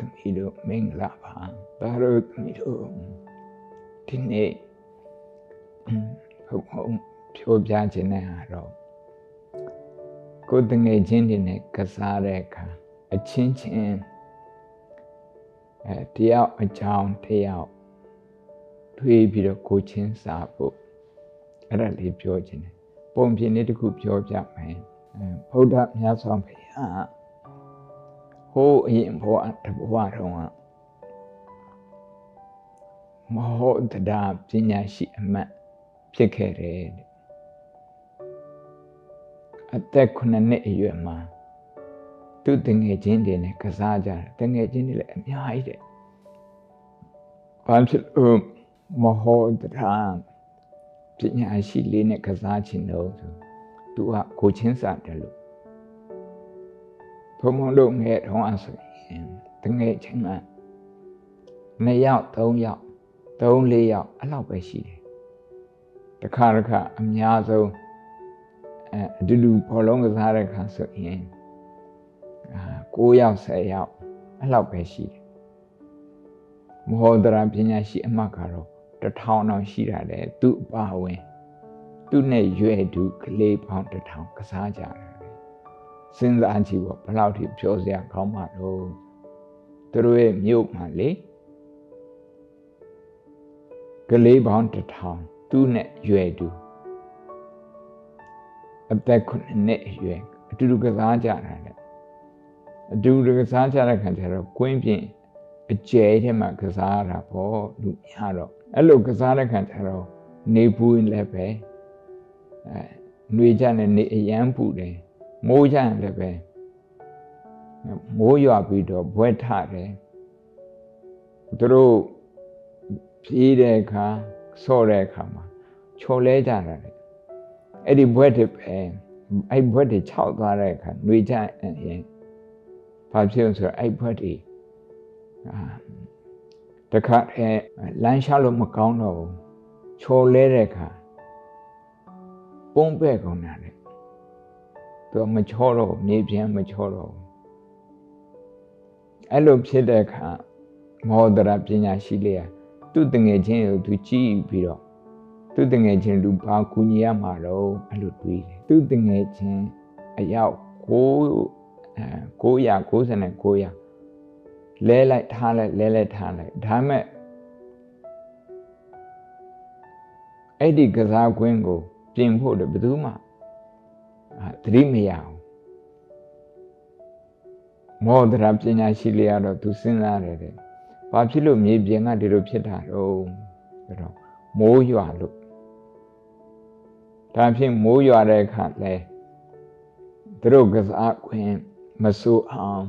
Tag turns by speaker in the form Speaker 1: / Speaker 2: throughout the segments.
Speaker 1: သမီးတို့မင်္ဂလာပါသားတို့သမီးတို့ဒီနေ့ဟုတ်ဟုတ်ဖြိုးပြခြင်းနဲ့ဟာတော့ကိုယ်တငယ်ချင်းတွေနဲ့ကစားတဲ့အခါအချင်းချင်းအဲတယောက်အကြောင်းတယောက်ထွေးပြီးတော့ကိုချင်းစားဖို့အဲ့ဒါလေးပြောခြင်းတယ်ပုံပြင်လေးတစ်ခုပြောပြမယ်ဘုရားမြတ်စွာဘုရား ဟိုးအရင်ဘဝတဘဝတုန်းကမဟုတ်တရားပညာရှိအမတ်ဖြစ်ခဲ့တယ်အသက်9နှစ်အရွယ်မှာသူတငယ်ချင်းတွေနဲ့ကစားကြတယ်တငယ်ချင်းတွေလည်းအများကြီးတဲ့ဘာဖြစ်လို့မဟုတ်တရားပညာရှိလေးနဲ့ကစားချင်တော့ဆိုသူကကိုချင်းစာတယ်လို့ ဘုံမလို့ငယ်တော့အဆိုရင်တငယ်ချင်းက2ယောက်3ယောက်3 4ယောက်အဲ့လောက်ပဲရှိတယ်တခါတခါအများဆုံးအဲအတူတူဘောလုံးကစားတဲ့ခါဆိုရင်အာ9ယောက်10ယောက်အဲ့လောက်ပဲရှိတယ်မဟောဒရာပညာရှိအမှတ်ကတော့တထောင်တော့ရှိတာလေသူ့အပါဝင်သူ့နဲ့ရွယ်သူကလေးပေါင်းတထောင်ကစားကြတယ် စဉ်းစားကြည့်ပေါ့ဘယ်လောက်ထိပြောစရာကောင်းမှတော့သူတို့ရဲ့မြို့မှာလေကလေးပေါင်းတထောင်သူ့နဲ့ရွယ်သူအသက်9နှစ်အရွယ်အတူတူကစားကြတာလေအတူတူကစားကြတဲ့ခါကျတော့ကွင်းပြင်အကျဲထဲမှာကစားရတာပေါ့လူများတော့အဲ့လိုကစားတဲ့ခါကျတော့နေပူးလည်းပဲအဲနှွေကြနဲ့နေအရန်ပူတယ် မိုးကြရင်လည်းပဲမိုးရွာပြီးတော့ဘွဲထတယ်သူတို့ဖြီးတဲ့အခါဆော့တဲ့အခါမှာချော်လဲကြတာလေအဲ့ဒီဘွဲတွေပဲအဲ့ဘွဲတွေခြောက်သွားတဲ့အခါနှွေကြရင်ဘာဖြစ်လို့ဆိုတော့အဲ့ဘွဲတွေအာတခါအဲလမ်းရှားလို့မကောင်းတော့ဘူးချော်လဲတဲ့အခါပုံးပဲ့ကုန်တာလေ သူမချောတော့မြေပြန်မချောတော့အဲ့လိုဖြစ်တဲ့အခါမောဒရာပညာရှိလေးကသူ့တငယ်ချင်းကိုသူကြည့်ပြီးတော့သူ့တငယ်ချင်းလူဘာကူညီရမှာတော့အဲ့လိုတွေးတယ်သူ့တငယ်ချင်းအယောက်9အဲ999ရာလဲလိုက်ထားလိုက်လဲလဲထားလိုက်ဒါမဲ့အဲ့ဒီကစားကွင်းကို ပြင်ဖို့တော့ဘယ်သူမှ သတိမရအောင်မောဒရာပညာရှိလေးကတော့သူစဉ်းစားတယ်တဲ့ဘာဖြစ်လို့မြေပြင်ကဒီလိုဖြစ်တာတော့ဆိုတော့မိုးရွာလို့ဒါဖြင့်မိုးရွာတဲ့အခါလဲသူတို့ကစားခွင့်မဆူအောင်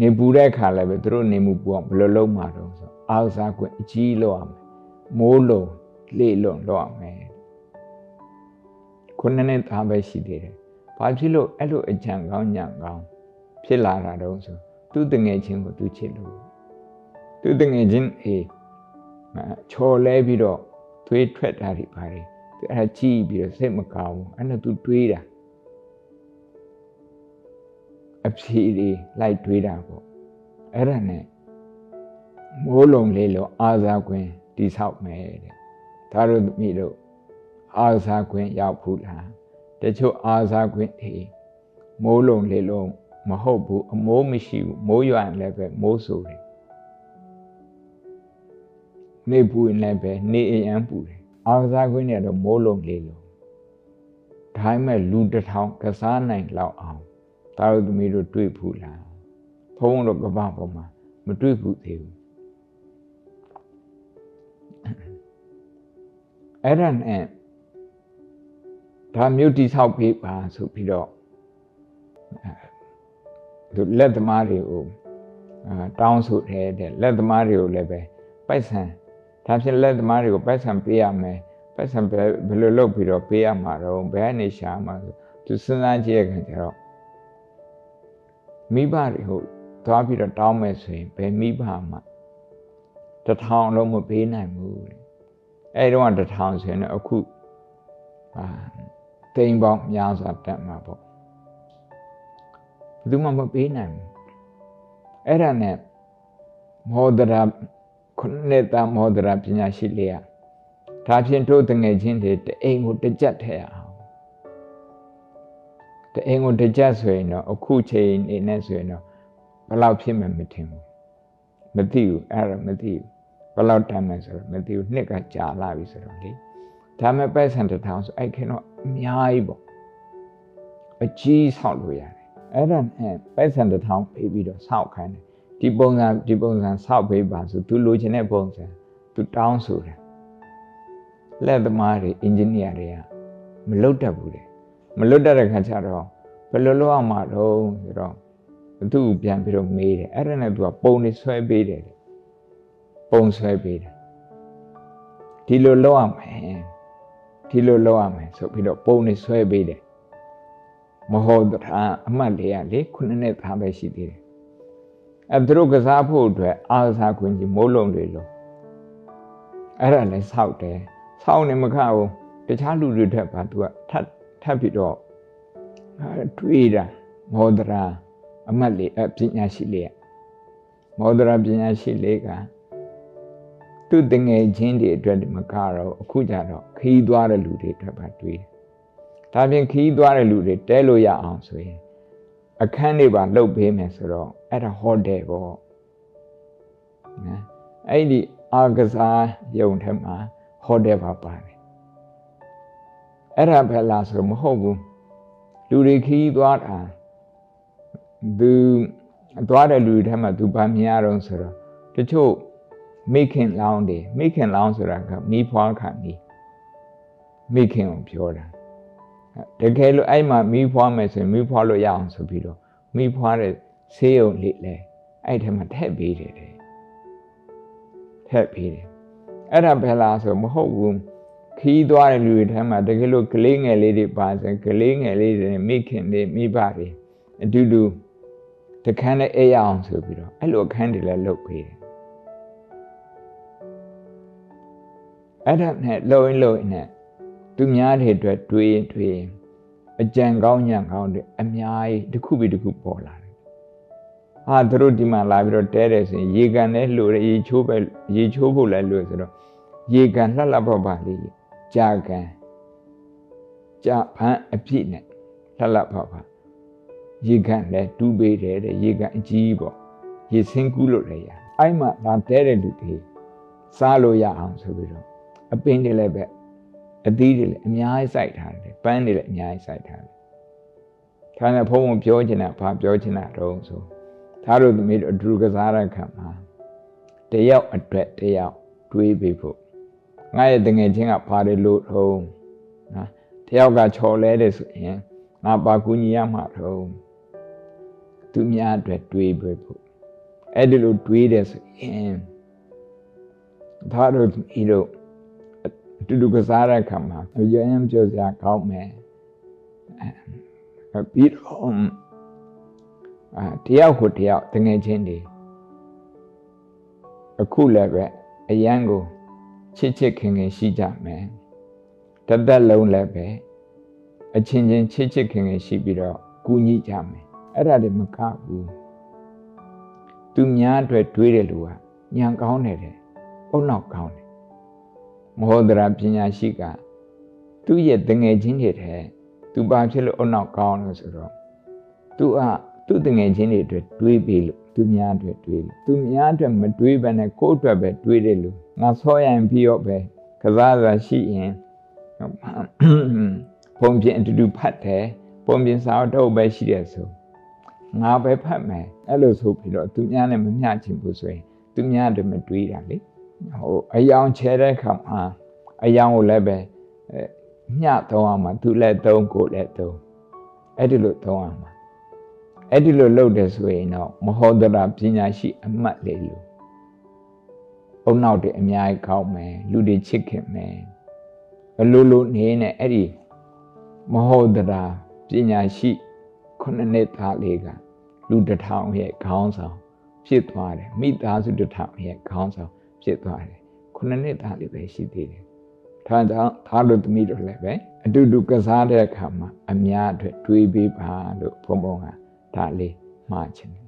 Speaker 1: နေပူတဲ့အခါလည်းပဲသူတို့နေမှုပူအောင်ဘယ်လိုလုပ်မှာတော့ဆိုအားစားခွင့်အကြီးလောက်အောင်မိုးလုံးလေလွန်လောက်အောင် ခုနှစ်နှစ်သားပဲရှိသေးတယ်။ဘာဖြစ်လို့အဲ့လိုအကြံကောင်းညံကောင်းဖြစ်လာတာတော့ဆိုသူတငယ်ချင်းကိုသူချစ်လို့သူတငယ်ချင်းအေးချော်လဲပြီးတော့သွေးထွက်တာတွေပါတယ်သူအဲ့ဒါကြည့်ပြီးတော့စိတ်မကောင်းဘူးအဲ့ဒါသူတွေးတာအဖြေတွေလိုက်တွေးတာပေါ့အဲ့ဒါနဲ့မိုးလုံးလေးလုံးအာသာခွင်တိဆောက်မယ်တဲ့ဒါတို့မိတို့ အာဇာခွင့်ရောက်ဘူးလားတချို့အာဇာခွင့်တွေမိုးလုံးလေလုံးမဟုတ်ဘူးအမိုးမရှိဘူးမိုးရွာလည်းပဲမိုးဆိုတယ်နေပူရင်လည်းပဲနေအရန်ပူတယ်အာဇာခွင့်တွေတော့မိုးလုံးလေလုံးဒါပေမဲ့လူတစ်ထောင်ကစားနိုင်လောက်အောင်တာတို့သမီးတို့တွေ့ဘူးလားဘုန်းတို့ကပ္ပပေါ်မှာမတွေ့ဘူးသေးဘူးအဲ့ဒါနဲ့ ဒါမြို့တိဆောက်ပေးပါဆိုပြီးတော့သူလက်သမားတွေကိုတောင်းဆိုတယ်တဲ့လက်သမားတွေကိုလည်းပဲပိုက်ဆံဒါဖြင့်လက်သမားတွေကိုပိုက်ဆံပေးရမယ်ပိုက်ဆံဘယ်ဘယ်လိုလုပ်ပြီးတော့ပေးရမှာတော့ဘယ်ကနေရှာမှာဆိုသူစဉ်းစားကြည့်ရခင်ကျတော့မိဘတွေကိုသွားပြီးတော့တောင်းမယ်ဆိုရင်ဘယ်မိဘမှတထောင်လုံးမပေးနိုင်ဘူးတဲ့အဲဒီတော့တထောင်ဆိုရင်အခုအာ တိမ်ပေါင်းများစွာတက်မှာပေါ့ဘယ်သူမှမပေးနိုင်ဘူးအဲ့ဒါနဲ့မောဒရာခုနှစ်သားမောဒရာပညာရှိလေးอ่ะဒါဖြင့်တို့တငယ်ချင်းတွေတအိမ်ကိုတစ်ကြက်ထဲအောင်တအိမ်ကိုတစ်ကြက်ဆိုရင်တော့အခုချိန်နေနဲ့ဆိုရင်တော့ဘယ်လောက်ဖြစ်မှမထင်ဘူးမသိဘူးအဲ့ဒါမသိဘူးဘယ်လောက်တမ်းမယ်ဆိုတော့မသိဘူးနှစ်ကကြာလာပြီဆိုတော့လေဒါမဲ့ပဲဆန်တစ်ထောင်ဆိုအဲ့ခင်တော့ အများကြီးပေါ့အကြီးဆောက်လို့ရတယ်အဲ့ဒါနဲ့ပဲဆန်တစ်ထောင်ပေးပြီးတော့ဆောက်ခိုင်းတယ်ဒီပုံစံဒီပုံစံဆောက်ပေးပါဆိုသူလိုချင်တဲ့ပုံစံသူတောင်းဆိုတယ်လက်သမားတွေအင်ဂျင်နီယာတွေကမလုတ်တတ်ဘူးတဲ့မလုတ်တတ်တဲ့ခါကျတော့ဘယ်လိုလုပ်အောင်မတော့ဆိုတော့သူ့ကိုပြန်ပြီးတော့မေးတယ်အဲ့ဒါနဲ့သူကပုံနေဆွဲပေးတယ်တဲ့ပုံဆွဲပေးတယ်ဒီလိုလုပ်ရမယ် ဒီလိုလုပ်ရမယ်ဆိုပြီးတော့ပုံနေဆွဲပေးတယ်မဟုတ်တာအမှတ်လေးရလေခုနှစ်နှစ်သားပဲရှိသေးတယ်အဲသူတို့ကစားဖို့အတွက်အားကစားခွင့်ကြီးမိုးလုံးတွေလို့အဲ့ဒါလည်းစောက်တယ်စောက်နေမခဘူးတခြားလူတွေထက်ပါသူကထပ်ထပ်ပြီးတော့တွေးတာမောဒရာအမတ်လေးအပညာရှိလေးမောဒရာပညာရှိလေးက သူတငယ်ချင်းတွေအတွက်မကတော့အခုကြတော့ခီးသွားတဲ့လူတွေအတွက်ပါတွေးတယ်ဒါပြင်ခီးသွားတဲ့လူတွေတဲလို့ရအောင်ဆိုရင်အခန်းတွေပါလှုပ်ပေးမယ်ဆိုတော့အဲ့ဒါဟိုတယ်ပေါ့နော်အဲ့ဒီအာကစားယုံထဲမှာဟိုတယ်ပါပါတယ်အဲ့ဒါပဲလားဆိုတော့မဟုတ်ဘူးလူတွေခီးသွားတာသူသွားတဲ့လူတွေထဲမှာသူဗာမြင်ရတော့ဆိုတော့တချို့ မိခင်လောင်းတွေမိခင်လောင်းဆိုတာကမိဖွားခံမိမိခင်ကိုပြောတာတကယ်လို့အဲ့မှာမိဖွားမယ်ဆိုရင်မိဖွားလို့ရအောင်ဆိုပြီးတော့မိဖွားတဲ့ဆေးရုံလေးလဲအဲ့ထဲမှာထည့်ပေးတယ်တဲ့ထည့်ပေးတယ်အဲ့ဒါဘယ်လားဆိုမဟုတ်ဘူးခီးသွားတဲ့လူတွေထဲမှာတကယ်လို့ကလေးငယ်လေးတွေပါဆိုကလေးငယ်လေးတွေမိခင်တွေမိဘတွေအတူတူတခန်းနဲ့အိပ်အောင်ဆိုပြီးတော့အဲ့လိုအခန်းတွေလည်းလုပ်ပေးတယ် အဲ့ဒါနဲ့လှုပ်ရင်လှုပ်ရင်နဲ့သူများတွေအတွက်တွေးရင်တွေးရင်အကြံကောင်းညံကောင်းတွေအများကြီးတစ်ခုပြီးတစ်ခုပေါ်လာတယ်။ဟာသူတို့ဒီမှာလာပြီးတော့တဲတယ်ဆိုရင်ရေကန်နဲ့လှိုတယ်ရေချိုးပဲရေချိုးဖို့လည်းလှိုဆိုတော့ရေကန်လှလှပပလေးကြာကန်ကြာဖန်းအပြည့်နဲ့လှလှပပရေကန်လည်းတူးပေးတယ်တဲ့ရေကန်အကြီးပေါ့ရေစင်းကူးလို့လည်းရအဲ့မှာလာတဲတဲ့လူတွေစားလို့ရအောင်ဆိုပြီးတော့ အပင်တွေလည်းပဲအသီးတွေလည်းအများကြီးစိုက်ထားတယ်ပန်းတွေလည်းအများကြီးစိုက်ထားတယ်ခါနဲ့ဖုံးဖုံပြောချင်တာဘာပြောချင်တာတော့ဆိုသားတို့သမီးတို့အတူကစားတဲ့ခံမှာတယောက်အတွက်တယောက်တွေးပေးဖို့ငါရဲ့တငယ်ချင်းကပါတယ်လို့ထုံးနော်တယောက်ကချော်လဲတယ်ဆိုရင်ငါပါကူညီရမှာထုံးသူများအတွက်တွေးပေးဖို့အဲ့ဒီလိုတွေးတယ်ဆိုရင်သားတို့သမီးတို့အ တူတူကစားတဲ့အခါမှာရရင်ပြောစရာကောင်းမယ်ပြီးတော့အာတယောက်ကိုတယောက်တငယ်ချင်းတွေအခုလည်းပဲအရန်ကိုချစ်ချစ်ခင်ခင်ရှိကြမယ်တသက်လုံးလည်းပဲအချင်းချင်းချစ်ချစ်ခင်ခင်ရှိပြီးတော့ကူညီကြမယ်အဲ့ဒါတွေမကဘူးသူများအတွက်တွေးတယ်လို့ကညံကောင်းတယ်တဲ့အုံနောက်ကောင်းတယ် မဟောဒရာပညာရှိကသူ့ရဲ့တငယ်ချင်းတွေထဲသူဘာဖြစ်လို့အနောက်ကောင်းလို့ဆိုတော့သူကသူ့တငယ်ချင်းတွေအတွက်တွေးပြီးလို့သူများအတွက်တွေးလို့သူများအတွက်မတွေးဘဲနဲ့ကိုယ့်အတွက်ပဲတွေးတယ်လို့ငါဆောရင်ပြီးတော့ပဲကစားစာရှိရင်ပုံပြင်အတူတူဖတ်တယ်ပုံပြင်စာတော့ပဲရှိတယ်ဆိုငါပဲဖတ်မယ်အဲ့လိုဆိုပြီးတော့သူများနဲ့မမျှချင်ဘူးဆိုရင်သူများအတွက်မတွေးတာလေ ဟိုအယောင်ချဲတဲ့ခါမှာအယောင်ကိုလည်းပဲညှသုံးအောင်မှာသူလည်းသုံးကိုလည်းသုံးအဲ့ဒီလိုသုံးအောင်မှာအဲ့ဒီလိုလုပ်တယ်ဆိုရင်တော့မဟောဒရာပညာရှိအမှတ်လေးလို့အုံနောက်တွေအများကြီးကောင်းမယ်လူတွေချစ်ခင်မယ်အလိုလိုနေနဲ့အဲ့ဒီမဟောဒရာပညာရှိခုနှစ်နှစ်သားလေးကလူတစ်ထောင်ရဲ့ခေါင်းဆောင်ဖြစ်သွားတယ်မိသားစုတစ်ထောင်ရဲ့ခေါင်းဆောင် ဖြစ်သွားတယ်ခုနှစ်နှစ်သားလေးပဲရှိသေးတယ်ဒါကြောင့်သားတို့သမီးတို့လည်းပဲအတူတူကစားတဲ့အခါမှာအများအတွက်တွေးပေးပါလို့ဘုံဘုံကဒါလေးမှားချင်တယ်